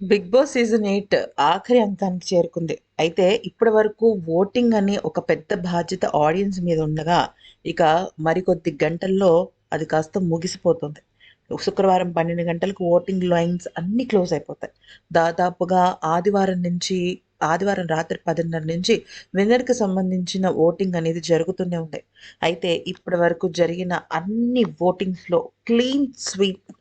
Big Boss season eight ఆఖరి అంకానికి చేరుకుంది. అయితే ఇప్పటి వరకు ఓటింగ్ అని ఒక పెద్ద బాధ్యత ఆడియన్స్ మీద ఉండగా ఇక మరికొద్ది గంటల్లో అది కాస్త ముగిసిపోతుంది. శుక్రవారం పన్నెండు గంటలకు ఓటింగ్ లైన్స్ అన్నీ క్లోజ్ అయిపోతాయి. దాదాపుగా ఆదివారం నుంచి ఆదివారం రాత్రి పదిన్నర నుంచి విన్నర్కి సంబంధించిన ఓటింగ్ అనేది జరుగుతూనే ఉంది. అయితే ఇప్పటి వరకు జరిగిన అన్ని ఓటింగ్స్లో clean sweep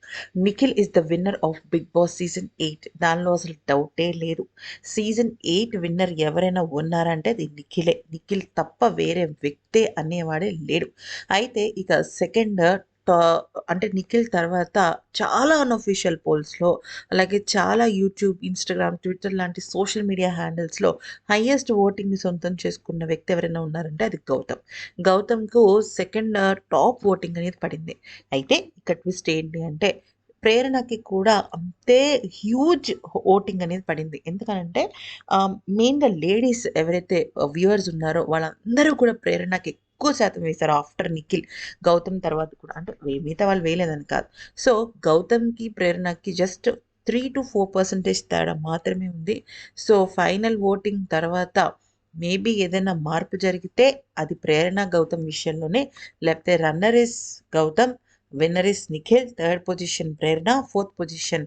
Nikhil is the winner of Bigg Boss season eight. దానిలో అసలు డౌటే లేదు. సీజన్ ఎయిట్ విన్నర్ ఎవరైనా ఉన్నారంటే అది నిఖిలే. నిఖిల్ తప్ప వేరే వ్యక్తే అనేవాడే లేడు. అయితే ఇక సెకండ్ అంటే నిఖిల్ తర్వాత చాలా అన్అఫీషియల్ పోల్స్లో అలాగే చాలా యూట్యూబ్ ఇన్స్టాగ్రామ్ ట్విట్టర్ లాంటి సోషల్ మీడియా హ్యాండిల్స్లో హయ్యెస్ట్ ఓటింగ్ని సొంతం చేసుకున్న వ్యక్తి ఎవరైనా ఉన్నారంటే అది గౌతమ్. గౌతమ్కు సెకండ్ టాప్ ఓటింగ్ అనేది పడింది. అయితే ఇక్కడ ట్విస్ట్ ఏంటి అంటే ప్రేరణకి కూడా అంతే హ్యూజ్ ఓటింగ్ అనేది పడింది. ఎందుకనంటే మెయిన్గా లేడీస్ ఎవరైతే వ్యూవర్స్ ఉన్నారో వాళ్ళందరూ కూడా ప్రేరణకి ఎక్కువ శాతం వేశారు ఆఫ్టర్ నిఖిల్. గౌతమ్ తర్వాత కూడా అంటే మిగతా వాళ్ళు వేయలేదని కాదు. సో గౌతమ్కి ప్రేరణకి just three two four percentage తేడా మాత్రమే ఉంది. సో ఫైనల్ ఓటింగ్ తర్వాత మేబీ ఏదైనా మార్పు జరిగితే అది ప్రేరణ గౌతమ్ విషయంలోనే లేకపోతే runner is Gautam winner is Nikhil third position Prerana fourth position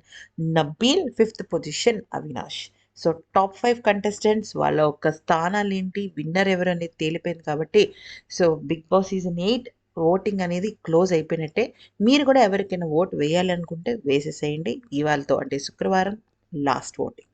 Nabeel fifth position Avinash so top five contestants వాళ్ళ యొక్క స్థానాలు ఏంటి విన్నర్ ఎవరు అనేది తేలిపోయింది కాబట్టి so Bigg Boss season eight voting అనేది క్లోజ్ అయిపోయినట్టే. మీరు కూడా ఎవరికైనా ఓట్ వేయాలనుకుంటే వేసేసేయండి. ఇవాళతో అంటే శుక్రవారం లాస్ట్ ఓటింగ్